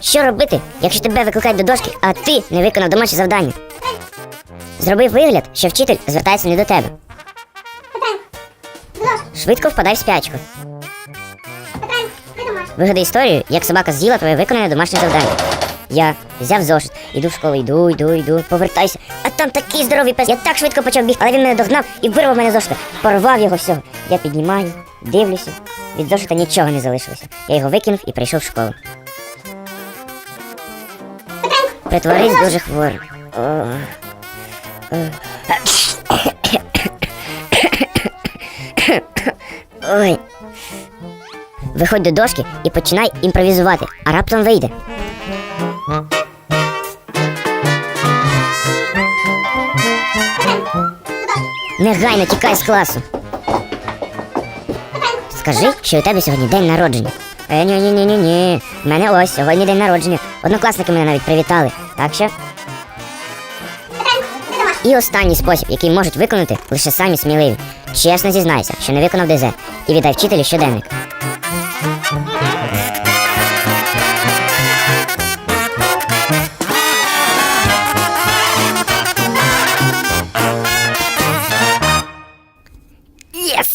Що робити, якщо тебе викликають до дошки, а ти не виконав домашнє завдання? Зробив вигляд, що вчитель звертається не до тебе. Швидко впадай в спячку. Вигадай історію, як собака з'їла твоє виконане домашнє завдання. Я взяв зошит, іду в школу, йду, йду, йду, повертаюся. А там такий здоровий пес. Я так швидко почав бігти, але він мене догнав і вирвав мене зошита. Порвав його всього. Я піднімаю, дивлюся. Від зошита нічого не залишилося. Я його викинув і прийшов в школу. Притворись дуже хворим. Ой. Виходь до дошки і починай імпровізувати, а раптом вийде. Негайно тікай з класу. Скажи, що у тебе сьогодні день народження. Е, ні, ні, ні, ні, ні. В мене ось сьогодні день народження. Однокласники мене навіть привітали. Так що? І останній спосіб, який можуть виконати лише самі сміливі. Чесно зізнайся, що не виконав ДЗ. І віддай вчителю щоденник. Єс!